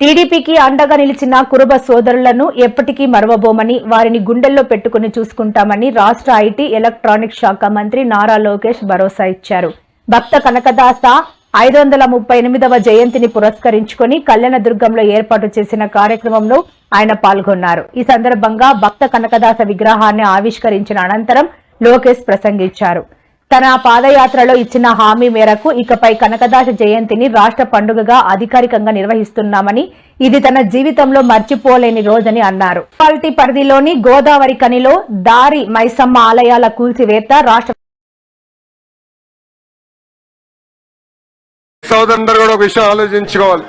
టీడీపీకి అండగా నిలిచిన కురుబ సోదరులను ఎప్పటికీ మరవబోమని వారిని గుండెల్లో పెట్టుకుని చూసుకుంటామని రాష్ట్ర ఐటీ ఎలక్ట్రానిక్ శాఖ మంత్రి నారా లోకేష్ భరోసా ఇచ్చారు. భక్త కనకదాస ఐదు వందల ముప్పై ఎనిమిదవ జయంతిని పురస్కరించుకొని కళ్యాణదుర్గంలో ఏర్పాటు చేసిన కార్యక్రమంలో ఆయన పాల్గొన్నారు. ఈ సందర్భంగా భక్త కనకదాస విగ్రహాన్ని ఆవిష్కరించిన అనంతరం లోకేష్ ప్రసంగించారు. తన పాదయాత్రలో ఇచ్చిన హామీ మేరకు ఇకపై కనకదాస జయంతిని రాష్ట్ర పండుగగా అధికారికంగా నిర్వహిస్తున్నామని ఇది తన జీవితంలో మర్చిపోలేని రోజని అన్నారు. పాలిటీ పరిధిలోని గోదావరి కనిలో దారి మైసమ్మ ఆలయాల కూల్చివేత రాష్ట్ర సోదరులందరూ కూడా ఒక విషయం ఆలోచించుకోవాలి.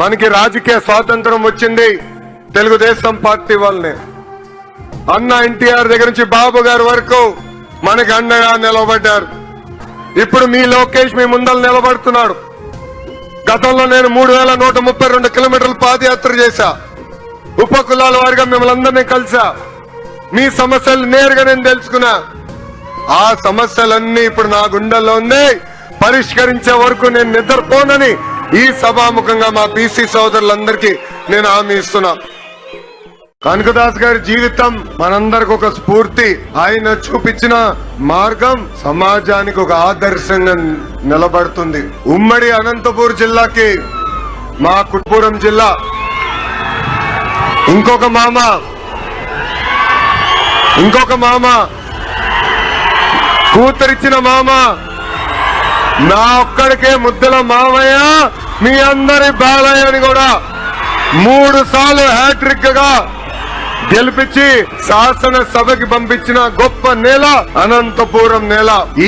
మనకి రాజకీయ స్వాతంత్రం వచ్చింది తెలుగుదేశం పార్టీ వల్లనే. అన్న ఎన్టీఆర్ దగ్గర నుంచి బాబు గారి వరకు మనకు అండగా నిలబడ్డారు. ఇప్పుడు మీ లోకేష్ మీ ముందర నిలబడుతున్నాడు. గతంలో నేను మూడు వేల నూట ముప్పై రెండు కిలోమీటర్ల పాదయాత్ర చేశా. ఉప కులాల వారిగా మిమ్మల్ని అందరినీ కలిసా మీ సమస్యలు నేరుగా నేను తెలుసుకున్నా. ఆ సమస్యలన్నీ ఇప్పుడు నా గుండెల్లో ఉంది. పరిష్కరించే వరకు నేను నిద్రపోనని ఈ సభాముఖంగా మా బీసీ సోదరులందరికీ నేను హామీ ఇస్తున్నా. కనకదాస్ గారి జీవితం మనందరికి ఒక స్ఫూర్తి. ఆయన చూపించిన మార్గం సమాజానికి ఒక ఆదర్శంగా నిలబడుతుంది. ఉమ్మడి అనంతపూర్ జిల్లాకి మా కుట్పురం జిల్లా. ఇంకొక మామ. ఇంకొక మామ. కూతురిచ్చిన మామ. నా ఒక్కడికే ముద్దల మామయ్య మీ అందరి బాలయ్య అని కూడా మూడు సార్లు హ్యాట్రిక్గా గెలిపించి శాసన సభకి పంపించిన గొప్ప నేల అనంతపురం నేల. ఈ